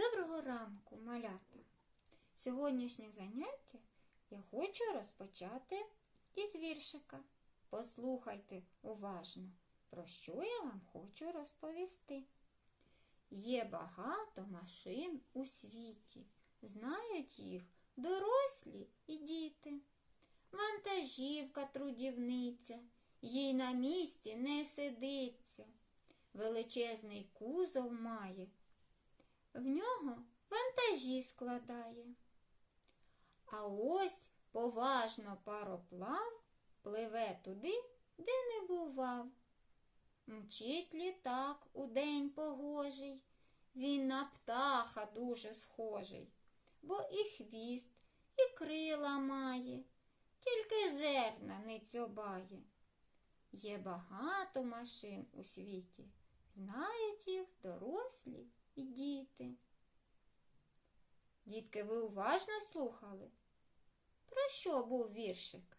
Доброго ранку, малята! Сьогоднішнє заняття я хочу розпочати із віршика. Послухайте уважно, про що я вам хочу розповісти. Є багато машин у світі, знають їх дорослі і діти. Вантажівка трудівниця, їй на місці не сидиться. Величезний кузов має, в нього вантажі складає. А ось поважно пароплав пливе туди, де не бував. Мчить літак у день погожий, він на птаха дуже схожий, бо і хвіст, і крила має, тільки зерна не цьобає. Є багато машин у світі, знають їх дорослі і діти. Дітки, ви уважно слухали? Про що був віршик?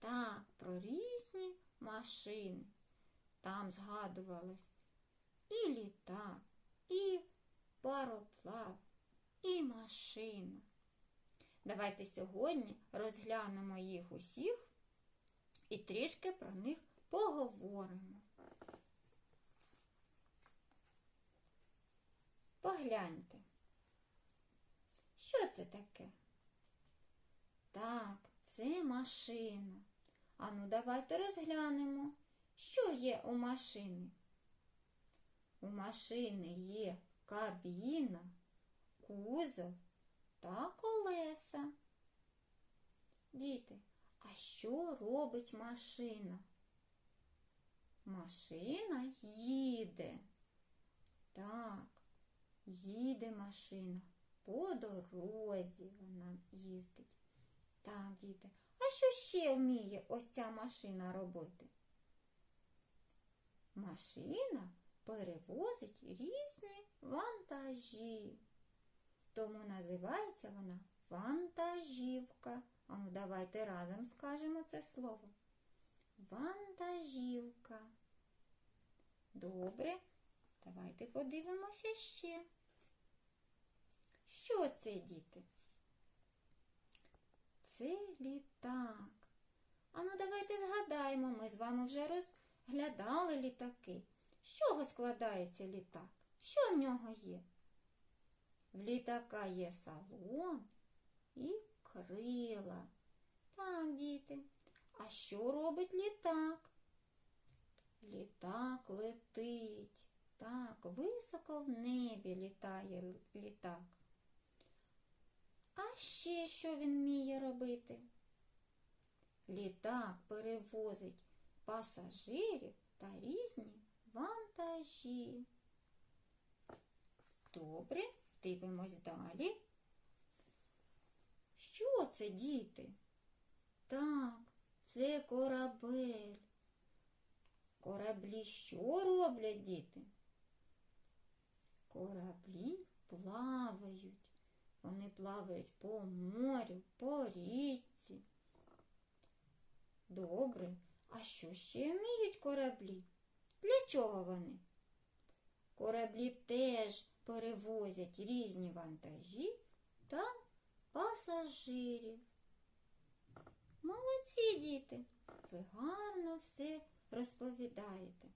Так, про різні машини. Там згадувалось і літак, і пароплав, і машина. Давайте сьогодні розглянемо їх усіх і трішки про них поговоримо. Погляньте. Що це таке? Так, це машина. Ану, давайте розглянемо, що є у машини. У машини є кабіна, кузов та колеса. Діти, а що робить машина? Машина їде. Так, їде машина. По дорозі вона їздить. Так, діти. А що ще вміє ось ця машина робити? Машина перевозить різні вантажі. Тому називається вона вантажівка. А ну давайте разом скажемо це слово. Вантажівка. Добре. Давайте подивимося ще. Що це, діти? Це літак. А ну давайте згадаємо, ми з вами вже розглядали літаки. З чого складається літак? Що в нього є? В літака є салон і крила. Так, діти. А що робить літак? Літак летить. Так, високо в небі літає літак. Ще що він вміє робити? Літак перевозить пасажирів та різні вантажі. Добре, дивимось далі. Що це, діти? Так, це корабель. Кораблі що роблять діти? Кораблі плавають. Вони плавають по морю, по річці. Добре, а що ще вміють кораблі? Для чого вони? Кораблі теж перевозять різні вантажі та пасажирів. Молодці діти, ви гарно все розповідаєте.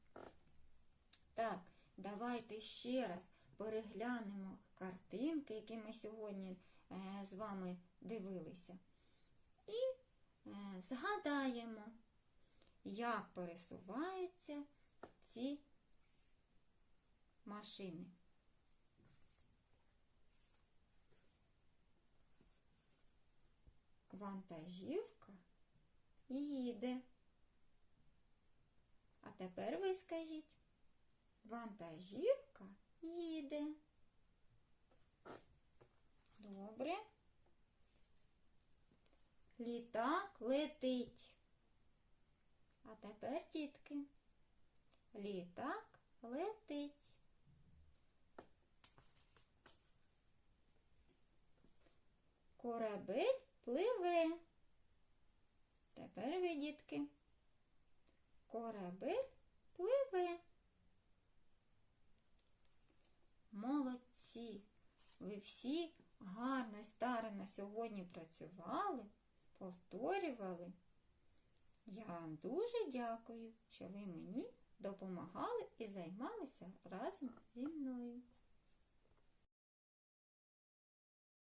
Так, давайте ще раз переглянемо картинки, які ми сьогодні е, з вами дивилися. І е, згадаємо, як пересуваються ці машини. Вантажівка їде. А тепер ви скажіть, вантажівка їде. Добре. Літак летить. А тепер, дітки, літак летить. Корабель пливе. Тепер ви, дітки. Корабель пливе. Молодці. ви всі гарно і на сьогодні працювали, повторювали. Я вам дуже дякую, що ви мені допомагали і займалися разом зі мною.